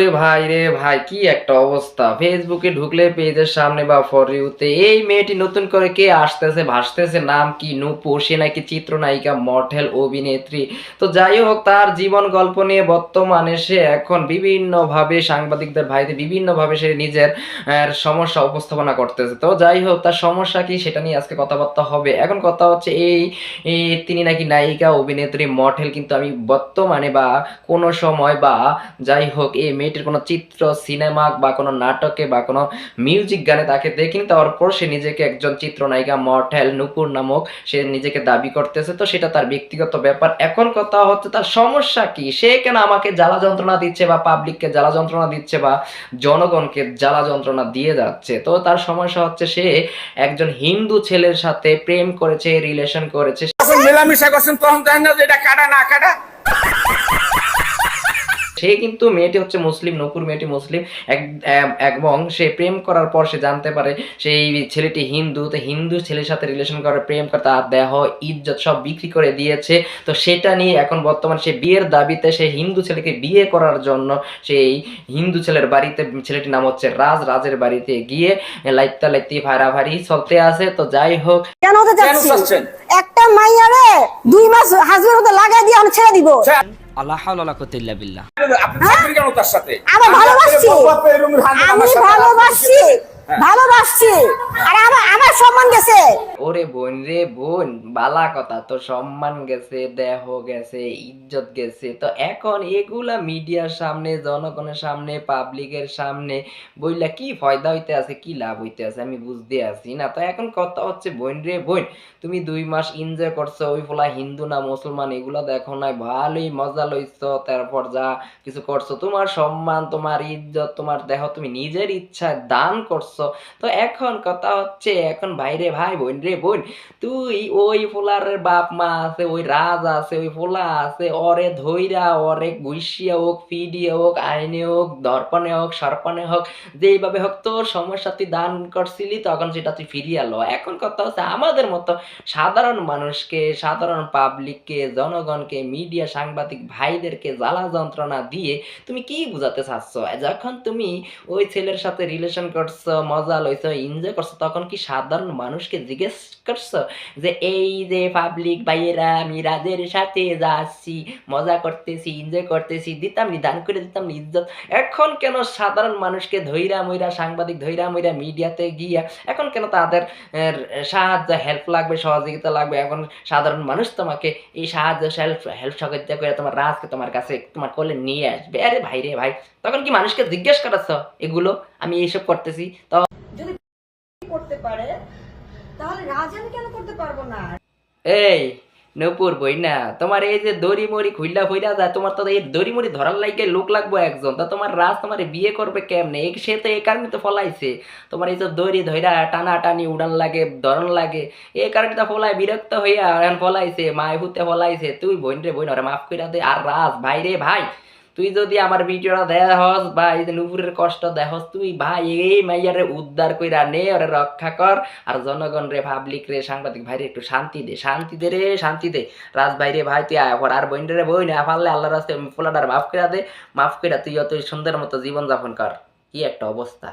ভাই রে ভাই, কি একটা অবস্থা। ফেসবুকে ঢুকলে পেজের সামনে বা ফর ইউতে এই মেয়েটি নতুন করে কে আসতেছে, ভাসতেছে? নাম কি নূপুর? সে নাকি মডেল অভিনেত্রী? তো যাই হোক, তার জীবন গল্প নিয়ে বর্তমানে সে এখন বিভিন্ন ভাবে সাংবাদিকদের ভাইদের বিভিন্ন ভাবে সে নিজের সমস্যা উপস্থাপনা করতেছে। তো যাই হোক, তার সমস্যা কি সেটা নিয়ে আজকে কথাবার্তা হবে। এখন কথা হচ্ছে এই তিনি নাকি নায়িকা, অভিনেত্রী মডেল কিন্তু আমি বর্তমানে বা কোনো সময় বা যাই হোক, এই মেয়েটির কোনো চিত্র, সিনেমা বা কোনো নাটকে বা কোনো মিউজিক গানে তাকে দেখিনি। তারপর সে নিজেকে একজন চিত্রনায়িকা মডেল নুপুর নামক সে নিজেকে দাবি করতেছে। তো সেটা তার ব্যক্তিগত ব্যাপার। এখন কথা হচ্ছে তার সমস্যা কি? সে কেন আমাকে জ্বালা যন্ত্রণা দিচ্ছে বা পাবলিককে জ্বালা যন্ত্রণা দিচ্ছে বা জনগণকে জ্বালা যন্ত্রণা দিয়ে যাচ্ছে? তো তার সমস্যা হচ্ছে সে একজন হিন্দু ছেলের সাথে প্রেম করেছে রিলেশন করেছে। মেলামেশা করছেন তখন দেখেন না যে এটা কাটা না কাটা? সে কিন্তু মেয়েটি হচ্ছে মুসলিম নকুর মেয়েটি মুসলিম। এবং সে প্রেম করার পর সে জানতে পারে সেই ছেলেটি হিন্দু তো হিন্দু ছেলের সাথে রিলেশন করে প্রেম করে তার দেহ ইজ্জত সব বিক্রি করে দিয়েছে। তো সেটা নিয়ে এখন বর্তমান সে বিয়ের দাবিতে সে হিন্দু ছেলেকে বিয়ে করার জন্য সেই হিন্দু ছেলের বাড়িতে ছেলেটির নাম হচ্ছে রাজ রাজের বাড়িতে গিয়ে লাইত্তা লাইত্তি ভাড়াভাড়ি চলতে আছে। তো যাই হোক। কেন একটা মাইয়ারে দুই মাস হাজবেন্ড মতো লাগাই দিয়ে আমি ছেড়ে দিব। আল্লাহ হাওলা করতে ইল্লা বিল্লাহ। আপনি চাকরি কেন তার সাথে? আমি হাত আমি সাথে ভালোবাসছি। হ্যাঁ। আর আমার আমার সম্মান গেছে। ওরে বোন রে বোন বালা কথা তো সম্মান গেছে দেহ গেছে ইজ্জত গেছে। তো এখন এগুলা মিডিয়ার সামনে জনগণের সামনে পাবলিকের সামনে বইলা কি ফয়দা হইতে আছে কি লাভ হইতে আছে আমি বুঝতে আছি না। তো এখন কথা হচ্ছে বোন রে বোন তুমি দুই মাস এনজয় করছ ওই ফলা হিন্দু না মুসলমান এগুলা দেখো নাই ভালোই মজা লইছো তারপর যা কিছু করছ তোমার সম্মান তোমার ইজ্জত তোমার দেহ তুমি নিজের ইচ্ছায় দান করছ। তো এখন কথা হচ্ছে, এখন ভাইরে ভাই বোন রে বোন, তুই ওই ফোলার বাপ মা আছে, ওই রাজ আছে, ওই ফোলা আছে, ওরে ধইরা, ওরে গুইসিয়া হোক, ফিডিয়ে হোক, আইনে হোক, দর্পণে হোক, সর্পণে হোক, যেইভাবে হোক তোর সমস্যা তুই দান করছিলি, তখন সেটা তুই ফিরিয়ে আলো। এখন কথা হচ্ছে আমাদের মতো সাধারণ মানুষকে, সাধারণ পাবলিককে জনগণকে মিডিয়া সাংবাদিক ভাইদেরকে জ্বালা যন্ত্রণা দিয়ে তুমি কি বুঝাতে চাচ্ছ? যখন তুমি ওই ছেলের সাথে রিলেশন করছ মজা লইছো এনজয় করছ, তখন কি সাধারণ মানুষকে জিজ্ঞেস করছ যে, এই যে পাবলিক ভাইয়েরা, আমি রাজের সাথে যাচ্ছি, মজা করতেছি এনজয় করতেছি, দিতাম নি, দান করে দিতাম নি, ইজ্জত। এখন কেন সাধারণ মানুষকে ধৈরা মইরা, সাংবাদিক ধৈরা মইরা মিডিয়াতে গিয়া, এখন কেন তাদের সাহায্য হেল্প লাগবে, সহযোগিতা লাগবে? এখন সাধারণ মানুষ তোমাকে এই সাহায্য হেল্প হেল্প সহযোগিতা করে তোমার রাজকে তোমার কাছে, তোমার কোলে নিয়ে আসবে। আরে ভাই রে ভাই, তখন কি মানুষকে জিজ্ঞেস করাচ্ছ, এগুলো আমি এইসব করতেছি? তাহলে কেন করতে পারব না? এই, নপুর বই না, তোমার এই যে দড়ি মরি খুইলা ফুইলা যায়, তোমার তো এই দড়ি মরি ধরার লাগে লোক লাগবো একজন, তা তোমার রাজ তোমার বিয়ে করবে কেমনে? সে তো কারণে তো ফলাইছে। তোমার এই যে দড়ি ধইরা টানা টানি উড়ান লাগে, ধরন লাগে, এই কারণে তো বিরক্ত হইয়া ফলাইছে মায় হুতে ফলাইছে। তুই বোন রে ওরে মাফ কইরা দে। আর রাজ, ভাই রে ভাই তুই যদি আমার ভিডিওটা দেখস বা এই নুপুরের কষ্ট দেখস, তুই ভাই এই মাইয়ারে উদ্ধার কইরা নে, ওরে রক্ষা কর। আর জনগণ রে পাবলিক রে, সাংবাদিক ভাইরে, একটু শান্তি দে শান্তি দে রে, শান্তি দে। রাজ ভাই রে, ভাই, তুই আয়, আর বইন রে বই না পারলে আল্লাহ রাস্তায় পোলাটার মাফ করে দে। মাফ করে তুই অত সুন্দর মতো জীবন যাপন কর। কি একটা অবস্থা।